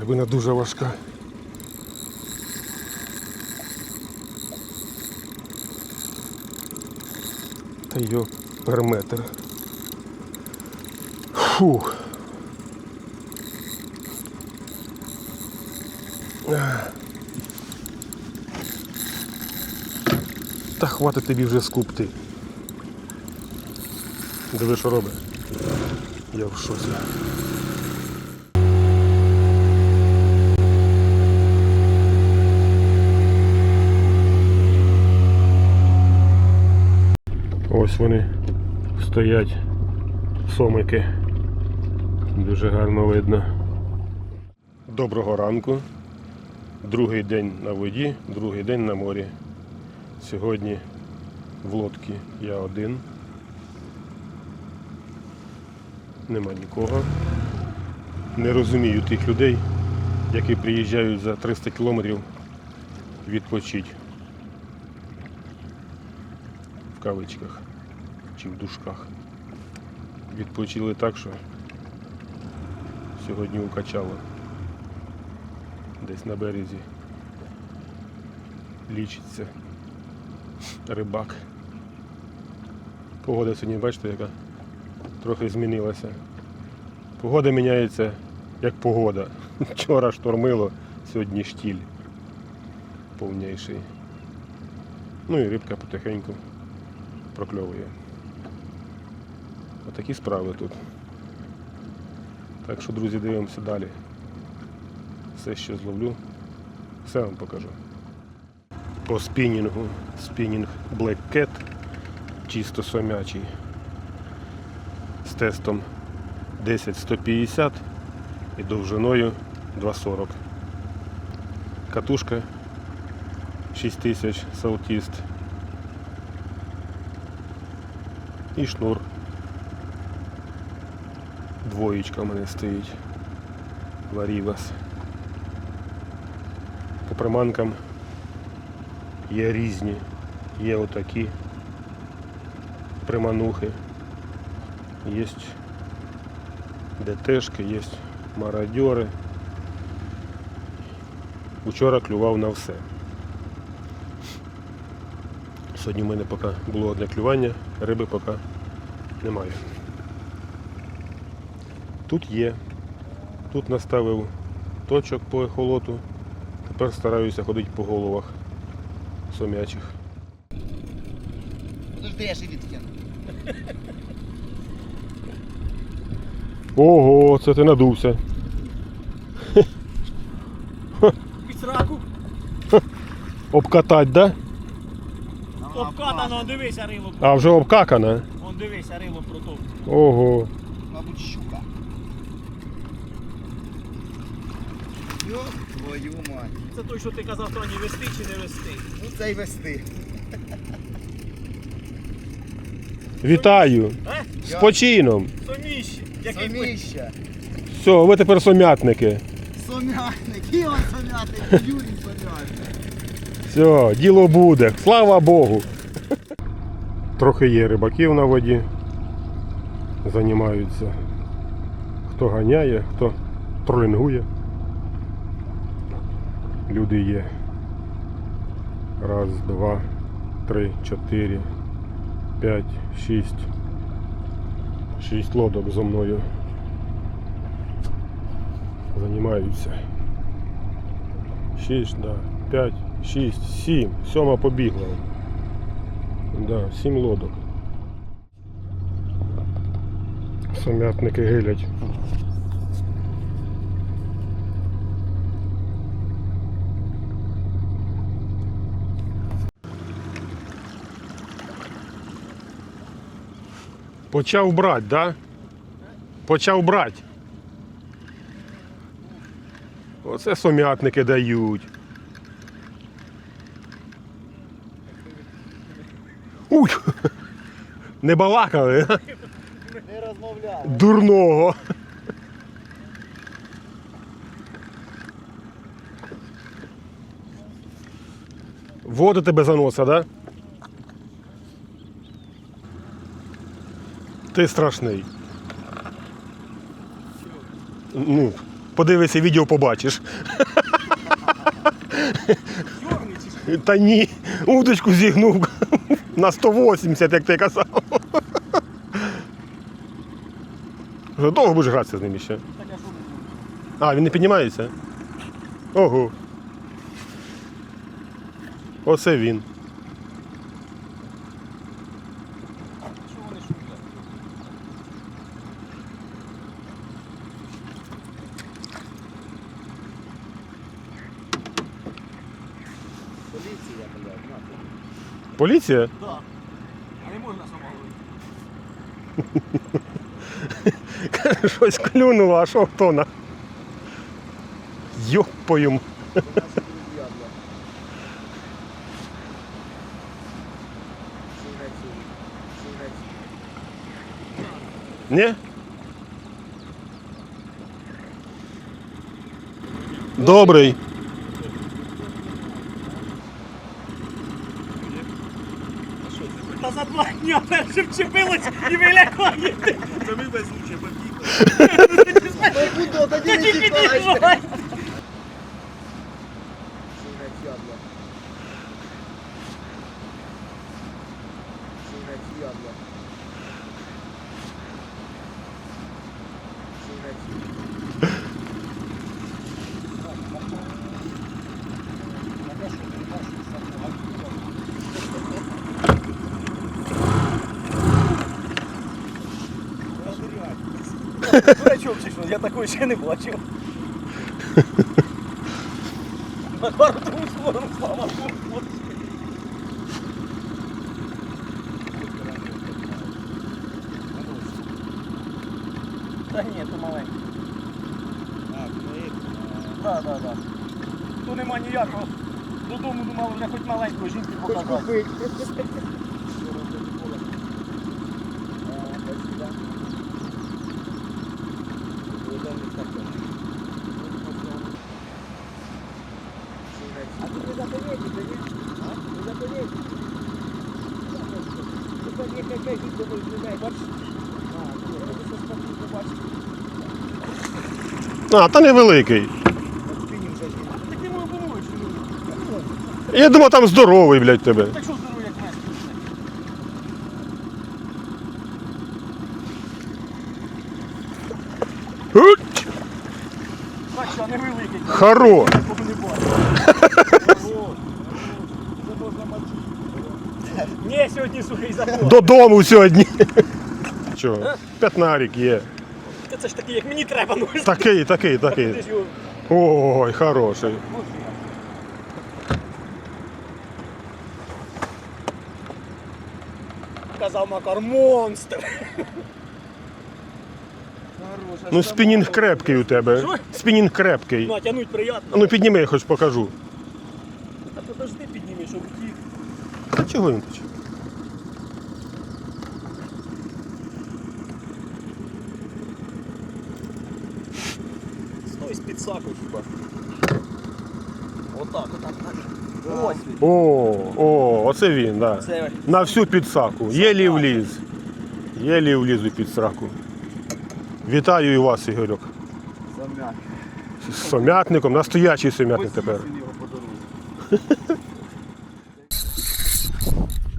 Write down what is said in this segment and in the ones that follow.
Рибина дуже важка. Та йо перметр. Фух. Та хватить тобі вже скупти. Диви, що робить. Я в шоці. Ось вони стоять сомики. Дуже гарно видно. Доброго ранку. Другий день на воді, другий день на морі. Сьогодні в лодці я один. Нема нікого. Не розумію тих людей, які приїжджають за 300 кілометрів відпочити. В кавичках чи в душках. Відпочили так, що сьогодні укачало. Десь на березі лічиться рибак. Погода сьогодні, бачите, яка трохи змінилася. Погода міняється як погода. Вчора штормило, сьогодні штіль повніший. Ну і рибка потихеньку прокльовує. Отакі справи тут. Так що, друзі, дивимося далі. Все, що зловлю, все вам покажу. По спінінгу. Спінінг Black Cat, чисто сомячий. З тестом 10-150 і довжиною 2,40. Катушка 6000 Саутіст. І шнур. Двоєчка в мене стоїть. Варівас. По приманкам є різні. Є отакі приманухи. Є ДТшки, є мародьори. Вчора клював на все. Сьогодні в мене поки було одне клювання, риби поки немає. Тут є. Тут наставив точок по ехолоту. Тепер стараюся ходити по головах сомячих. Подожди, я ще відкину. Ого, це ти надувся. Обкатать, да? Обкатано, дивися рило. А вже обкакана. Он дивися, рило протоп. Ого. Мабуть, щука. Йо, твою мать. Це той, що ти казав, Тоні, вести чи не вести. Ну це й вести. Вітаю. Е? З почином. Соміщі. Який? Соміща. Все, ви тепер сомятники. Сомятник. Іван Сомятник. Юрій Сомятник. Все, діло буде. Слава Богу. Трохи є рибаків на воді. Займаються. Хто ганяє, хто тролінгує. Люди є. Раз, два, три, чотири, п'ять, шість. Шість лодок зо мною. Займаються. Шість, да. П'ять, шість, сім. Сьома побігла. Да, сім лодок. Сомятники гилять. Почав брати, да? Почав брати. Оце сомятники дають. Уй! Не балакали, а? Не розмовляли. дурного. Воду тебе заноса, да? Ти страшний. Ну, Подивися відео, побачиш. Та ні, удочку зігнув на 180, як ти казав. Довго будеш гратися з ним ще. А, він не піднімається? Ого. Оце він. Що вони шумлять? Поліція, блядь, нахуй. Поліція? Да. А не можна самого. Щось клюнуло, а що хто на? Йопою. Наші друзі, блядь. Шурець, шурець. Ні? Добрий. За щоб вчепилось і ви лякаєте. Це ми везучі, побігли. Куди, тоді не Тоді тікай. Дурачок чи що? Я такої ще не бачив. На пару другу сторону, слава Богу. Та ні, то маленький. Ну Так, так, так. Тут нема ніякого. Додому думали, вже хоч маленької жінки Хоч показати. купить. А тут не заповедник, да нет? А? Не заповедник. Тут там є какая видно, людей, бачиш? А, ну, я це спокійно бачиш. А, та невеликий. От спині вже є. Так ти мою помочь. Я думав, там здоровий, блядь, тебе. Так що здоров'я як нас? Гуть! Так що невеликий. Хоро. Не. Ні, сьогодні сухий закон. Додому сьогодні. Чого? П'ятнарик є. Та Це ж такий, як мені треба. Ну, Такий, такий, Ти такий. ж його- Ой, хороший. Казав Макар, монстр. Ну, спінінг крепкий у тебе. Що? Спінінг крепкий. Ну, а тянуть приємно. ну підніми, я хоч покажу. Та подожди підніми, щоб втік. А чого він почав? Саку хіба. Отак, отак. Ось він. О, о, оце він, да. Це На всю підсаку. Єлі вліз. Єлі вліз у підсраку. Вітаю і вас, Ігорьок. Зам'як. З сомятником, настоячий сомятник тепер. Ось його по дорозі.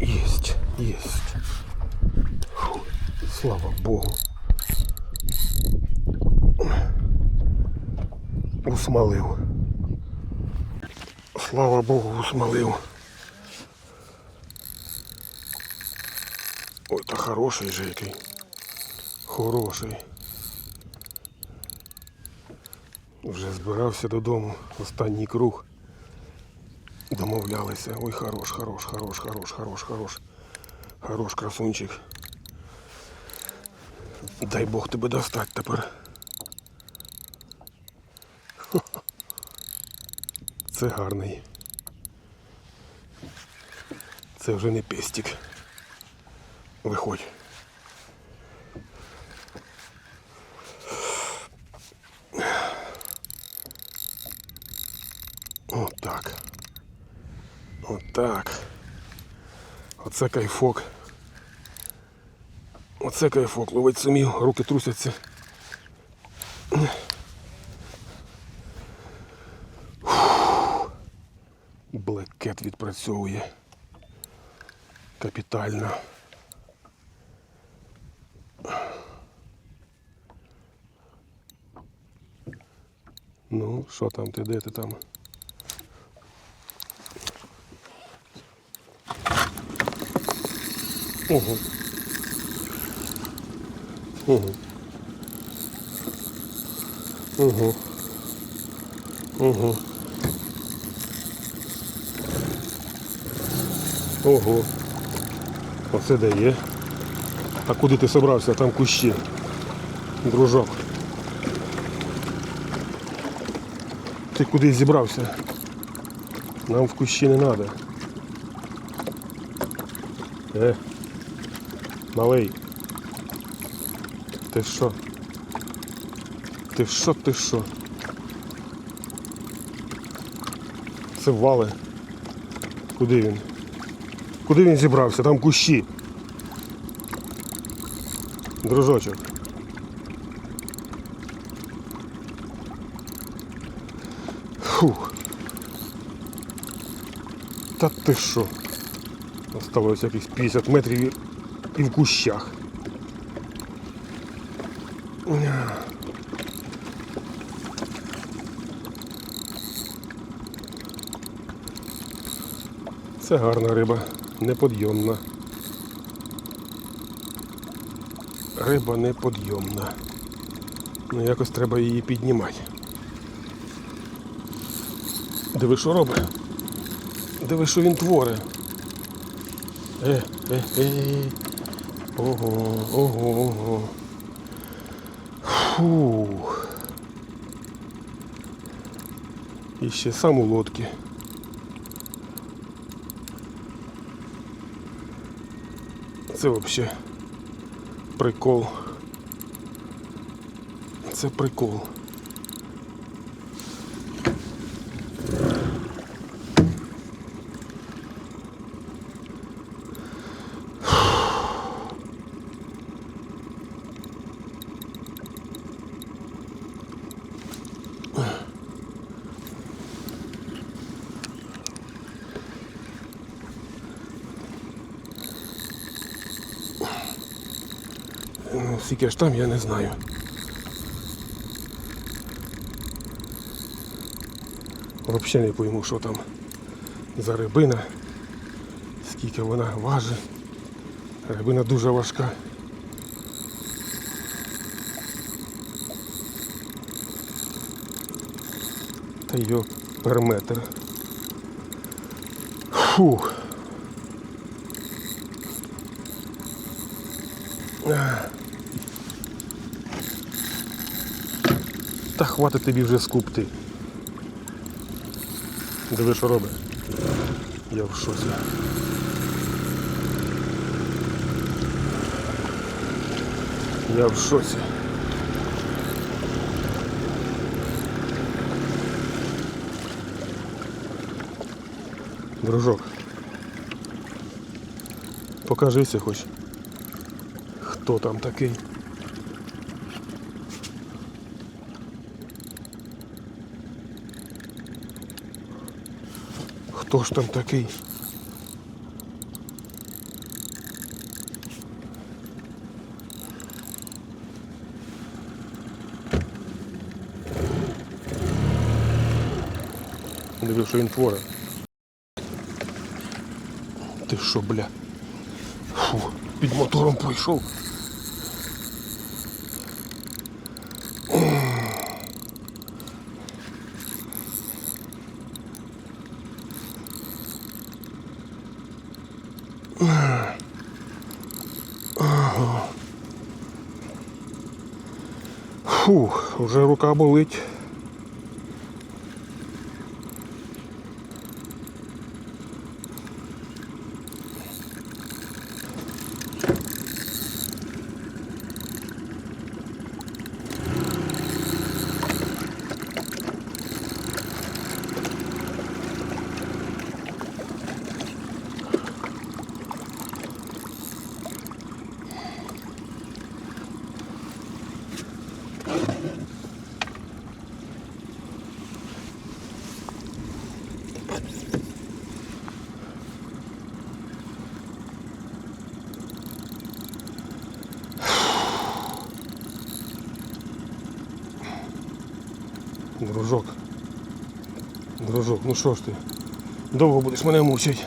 Єсть, єсть. Фу, слава Богу. Усмалив. Слава Богу, усмалив. Ой, та хороший же. Хороший. Вже збирався додому. Останній круг. Домовлялися. Ой, хорош, хорош, хорош, хорош, хорош, хорош. Хорош, красунчик. Дай Бог тебе достать тепер. Це гарний. Це вже не пестик. Виходь. Отак. Отак. Оце кайфок. Оце кайфок. Ловить сумів, руки трусяться. Відпрацьовує. Капітально. Ну, що там ти, де ти там? Ого. Ого. Ого. Ого. Ого. Оце дає. А куди ти собрався? Там кущі. Дружок. Ти куди зібрався? Нам в кущі не треба. Е. Малий. Ти що? Ти що, ти що? Це вали. Куди він? Куди він зібрався? Там кущі. Дружочок. Фух. Та ти що? Осталось якихось 50 метрів і в кущах. Це гарна риба, неподйомна. Риба неподйомна. Ну якось треба її піднімати. Диви, що робить? Диви, що він творить. Е, е, е. Ого, ого, ого. Фух. І ще сам у лодці. Це взагалі прикол. Це прикол. Ну, Скільки ж там, я не знаю. Взагалі не пойму, що там за рибина, скільки вона важить. Рибина дуже важка. Та йо перметр. Фух. Та хватить тобі вже скупти. Диви, що робить. Я в шоці. Я в шоці. Дружок. Покажися хоч. Хто там такий? Хто ж там такий? Диви, що він творить. Ти що, бля? Фу, під мотором пройшов. Фух, вже рука болить. Дружок. Дружок, ну що ж ти? Довго будеш мене мучити.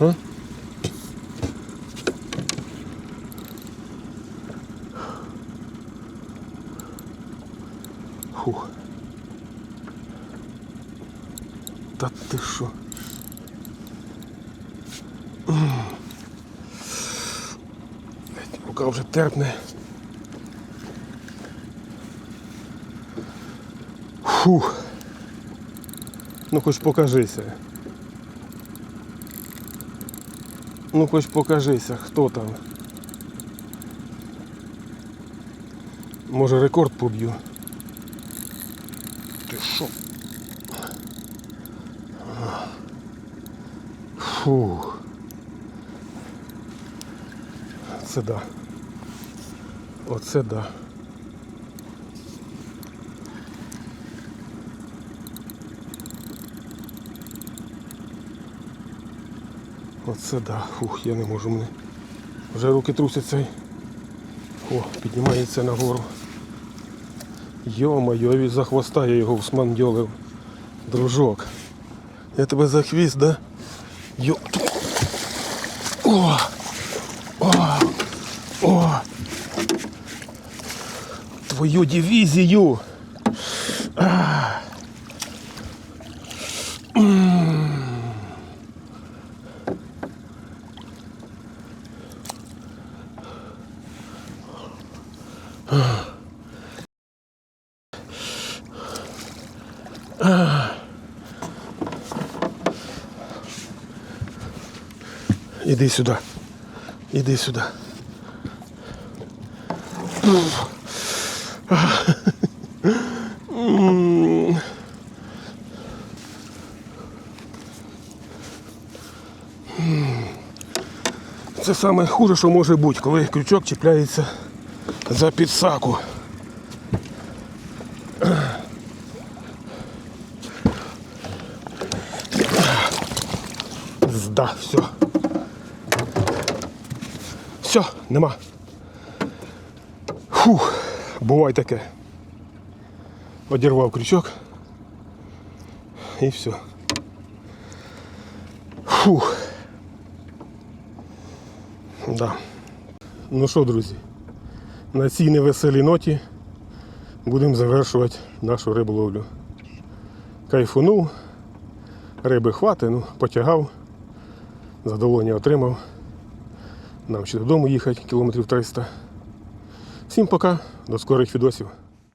А? Фух. Та ти що? Рука вже терпне. Фух. Ну хоч покажися. Ну хоч покажися, хто там. Може рекорд поб'ю. Ти що? Фух. Це да. Оце да. Оце да. Фух, я не можу мене. Вже руки трусяться. О, піднімається нагору. Йо-моє, за хвоста я його всмандьолив. Дружок. Я тебе за хвіст, да? Йо. О! О! О! Твою дивізію! А! Іди сюди. Іди сюди. Це саме хуже, що може бути, коли крючок чіпляється за підсаку. Зда, все. Все, нема. Фух, буває таке. Одірвав крючок. І все. Фух. Да. Ну що, друзі, на цій невеселій ноті будемо завершувати нашу риболовлю. Кайфунув, риби хвати, ну, потягав, задоволення отримав. Нам ще додому їхати кілометрів 300. Всім пока, до скорих відосів.